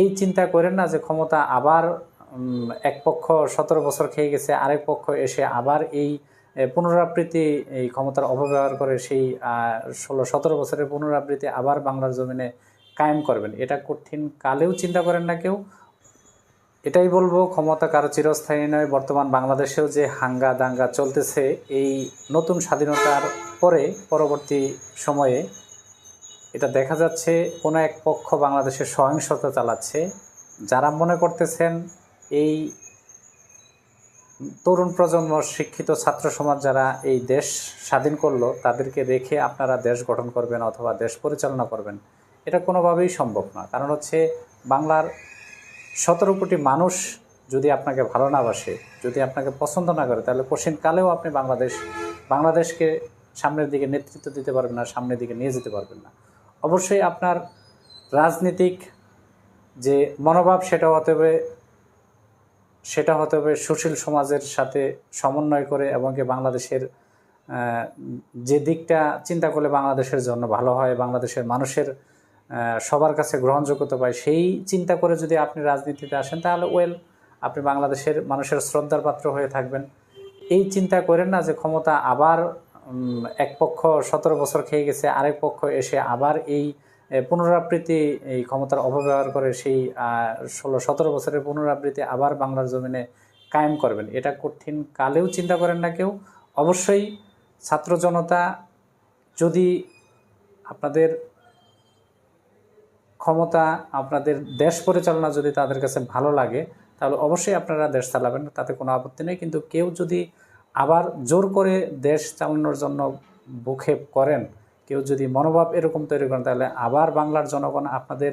এই চিন্তা করেন না যে ক্ষমতা আবার এক পক্ষ সতেরো বছর খেয়ে গেছে, আরেক পক্ষ এসে আবার এই পুনরাবৃত্তি, এই ক্ষমতার অপব্যবহার করে সেই ষোলো সতেরো বছরের পুনরাবৃত্তি আবার বাংলার জমিনে কায়েম করবেন। এটা কঠিন কালেও চিন্তা করেন না কেউ। এটাই বলব, ক্ষমতা কারও চিরস্থায়ী নয়। বর্তমান বাংলাদেশেও যে হাঙ্গা দাঙ্গা চলতেছে, এই নতুন স্বাধীনতার পরে, পরবর্তী সময়ে এটা দেখা যাচ্ছে কোনো এক পক্ষ বাংলাদেশের সহিংসতা চালাচ্ছে। যারা মনে করতেছেন এই তরুণ প্রজন্ম, শিক্ষিত ছাত্র সমাজ যারা এই দেশ স্বাধীন করল, তাদেরকে রেখে আপনারা দেশ গঠন করবেন অথবা দেশ পরিচালনা করবেন। এটা কোনোভাবেই সম্ভব না। কারণ হচ্ছে বাংলার সতেরো কোটি মানুষ যদি আপনাকে ভালো না বাসে, যদি আপনাকে পছন্দ না করে, তাহলে কঠিনকালেও আপনি বাংলাদেশ, বাংলাদেশকে সামনের দিকে নেতৃত্ব দিতে পারবেন না, সামনের দিকে নিয়ে যেতে পারবেন না। অবশ্যই আপনার রাজনীতিক যে মনোভাব, সেটা হতে হবে, সেটা হতে হবে সুশীল সমাজের সাথে সমন্বয় করে এবং কি বাংলাদেশের যে দিকটা চিন্তা করলে বাংলাদেশের জন্য ভালো হয়, বাংলাদেশের মানুষের সবার কাছে গ্রহণযোগ্যতা পায়, সেই চিন্তা করে যদি আপনি রাজনীতিতে আসেন, তাহলে ওয়েল আপনি বাংলাদেশের মানুষের শ্রদ্ধার পাত্র হয়ে থাকবেন। এই চিন্তা করেন না যে ক্ষমতা আবার এক পক্ষ সতেরো বছর খেয়ে গেছে, আরেক পক্ষ এসে আবার এই পুনরাবৃত্তি, এই ক্ষমতার অপব্যবহার করে সেই ষোলো সতেরো বছরের পুনরাবৃত্তি আবার বাংলার জমিনে কায়েম করবেন। এটা কঠিন কালেও চিন্তা করেন না কেউ। অবশ্যই ছাত্র জনতা যদি আপনাদের ক্ষমতা, আপনাদের দেশ পরিচালনা যদি তাদের কাছে ভালো লাগে, তাহলে অবশ্যই আপনারা দেশ চালাবেন, তাতে কোনো আপত্তি নেই। কিন্তু কেউ যদি আবার জোর করে দেশ চালানোর জন্য বুক্ষেপ করেন, কেউ যদি মনোভাব এরকম তৈরি করেন, তাহলে আবার বাংলার জনগণ আপনাদের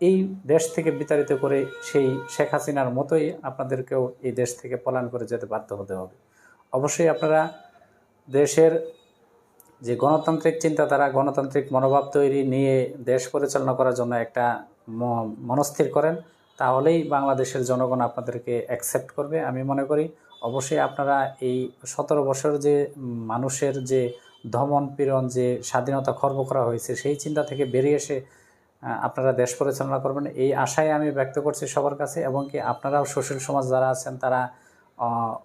এই দেশ থেকে বিতাড়িত করে সেই শেখ হাসিনার মতোই আপনাদেরকেও এই দেশ থেকে পলায়ন করে যেতে বাধ্য হতে হবে। অবশ্যই আপনারা দেশের যে গণতান্ত্রিক চিন্তাধারা, গণতান্ত্রিক মনোভাব তৈরি নিয়ে দেশ পরিচালনা করার জন্য একটা মনস্থির করেন, তাহলেই বাংলাদেশের জনগণ আপনাদেরকে অ্যাকসেপ্ট করবে। আমি মনে করি অবশ্যই আপনারা এই সতেরো বছর যে মানুষের যে দমন পীড়ন যে স্বাধীনতা খর্ব করা হয়েছে, সেই চিন্তা থেকে বেরিয়ে এসে আপনারা দেশ পরিচালনা করবেন, এই আশায় আমি ব্যক্ত করছি সবার কাছে এবং কি আপনারাও সুশীল সমাজ যারা আছেন তারা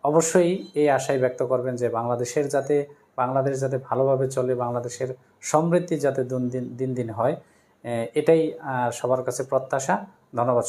অবশ্যই এই আশায় ব্যক্ত করবেন যে বাংলাদেশের যাতে, বাংলাদেশ যাতে ভালোভাবে চলে, বাংলাদেশের সমৃদ্ধি যাতে দিন দিন দিন হয় এটাই সবার কাছে প্রত্যাশা। ধন্যবাদ